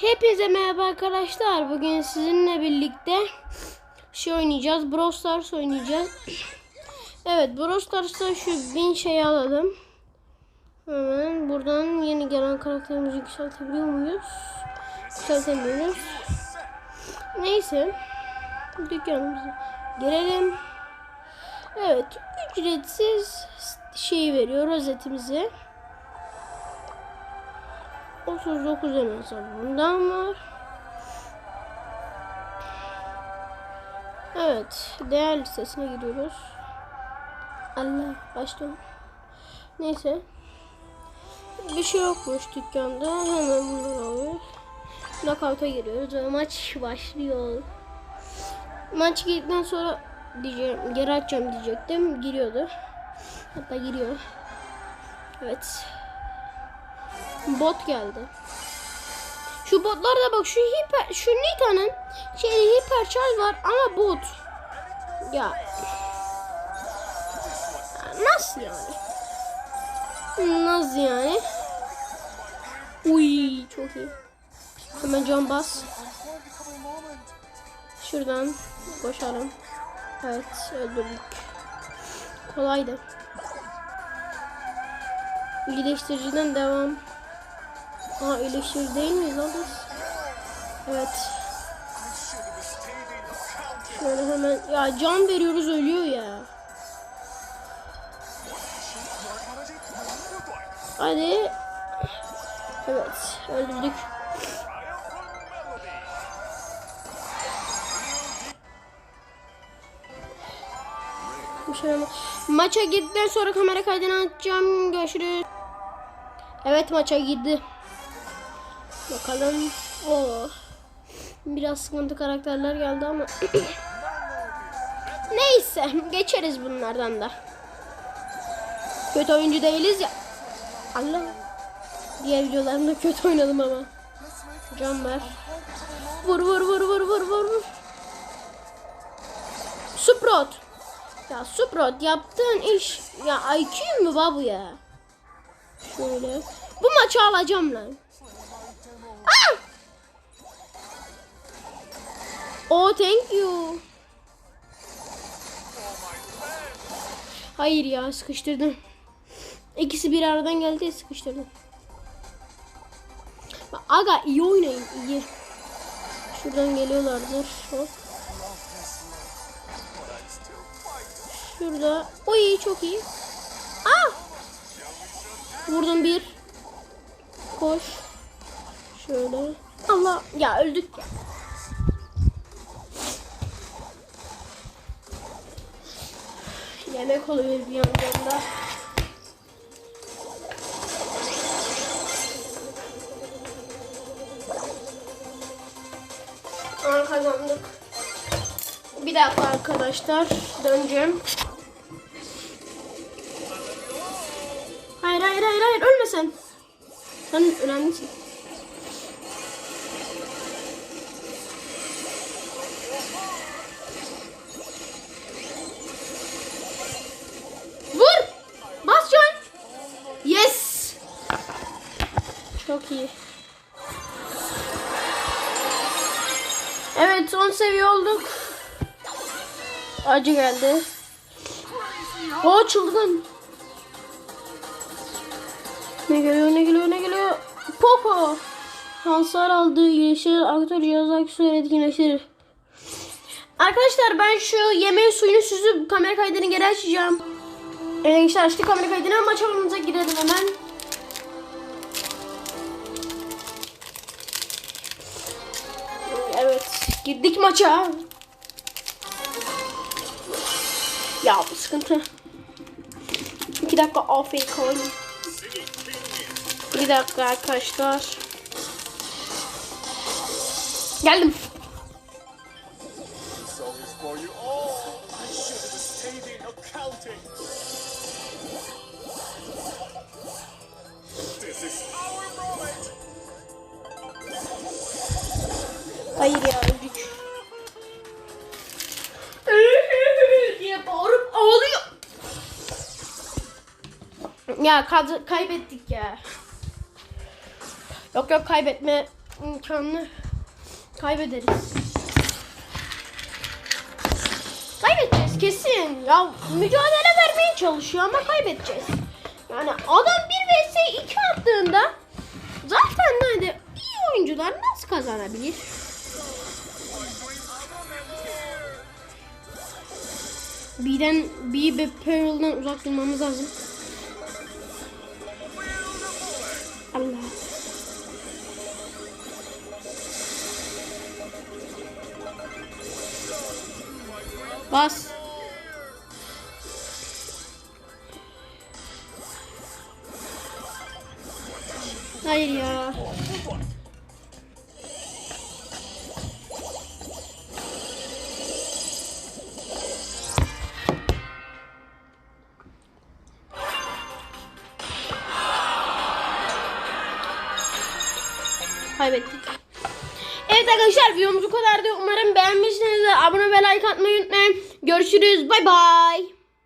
Hepinize merhaba arkadaşlar. Bugün sizinle birlikte şey oynayacağız. Brawl Stars oynayacağız. Evet Brawl Stars'ta şu bin şeyi alalım. Hemen buradan yeni gelen karakterimizi yükseltebiliyor muyuz? Yükseltemiyoruz. Neyse. Dükkanımıza girelim. Evet. Ücretsiz şey veriyor rozetimizi. 39 elmas var. Bundan var. Evet. Değer listesine giriyoruz. Allah başladım. Neyse. Bir şey yokmuş dükkanda. Hemen bunları alıyoruz. Knockout'a giriyoruz maç başlıyor. Maç girdikten sonra diyeceğim, geri açacağım diyecektim. Giriyordu. Hatta giriyor. Evet. Bot geldi. Şu botlarda bak şu hiper şu Nita'nın şey hiper şarj var ama bot. Ya. Nasıl yani? Nasıl yani? Uy çok iyi. Hemen can bas. Şuradan koşalım. Evet öldürdük. Kolaydı. İyileştiriciden devam. Aa iyileştirici değil miyiz lan? Evet. Şöyle hemen ya can veriyoruz ölüyor ya. Hadi. Evet öldürdük. Şöyle. Maça girdikten sonra kamera kaydını açacağım. Görüşürüz. Evet maça girdi. Bakalım. Oo. Biraz sıkıntı karakterler geldi ama. Neyse geçeriz bunlardan da. Kötü oyuncu değiliz ya. Allah. Diğer videolarımda kötü oynadım ama. Can ver. Vur vur vur vur vur vur. vur. Suprot. Ya Suprot yaptığın iş ya IQ mu babu ya? Şöyle. Bu maçı alacağım lan. Oh thank you. Hayır ya sıkıştırdım. İkisi bir aradan geldi sıkıştırdım. Aga iyi oynayın iyi. Şuradan geliyorlardır. Hop. Şurada. O iyi çok iyi. Ah! Vurdum bir. Koş. Şöyle. Allah ya öldük ya. Yemek oluyor bir yandan da. Aa, kazandık. Bir dakika arkadaşlar. Döneceğim. Hayır hayır hayır hayır ölme sen. Sen önemlisin. Çok iyi. Evet son seviye olduk. Acı geldi. O çılgın. Ne geliyor ne geliyor ne geliyor? Poco. Hasar aldığı iyileşir. Aktör cihaz aksiyonu etkinleştirir. Arkadaşlar ben şu yemeğin suyunu süzüp kamera kaydını geri açacağım. Evet gençler açtık kamera kaydını maç alanımıza girelim hemen. Girdik maça. Ya bu sıkıntı. İki dakika AFK oynayayım. Bir dakika arkadaşlar. Geldim. Songs for Ya kaybettik ya. Yok yok kaybetme imkanını kaybederiz. Kaybedeceğiz kesin. Ya mücadele vermeye çalışıyor ama kaybedeceğiz. Yani adam 1 vs 2 attığında zaten hani iyi oyuncular nasıl kazanabilir? B'den B ve Pearl'dan uzak durmamız lazım. Bas. Hayır ya. Kaybettik. Evet arkadaşlar videomuz bu kadardı. Umarım beğenmişsinizdir. Abone ve like atmayı unutmayın. Görüşürüz. Bay bay.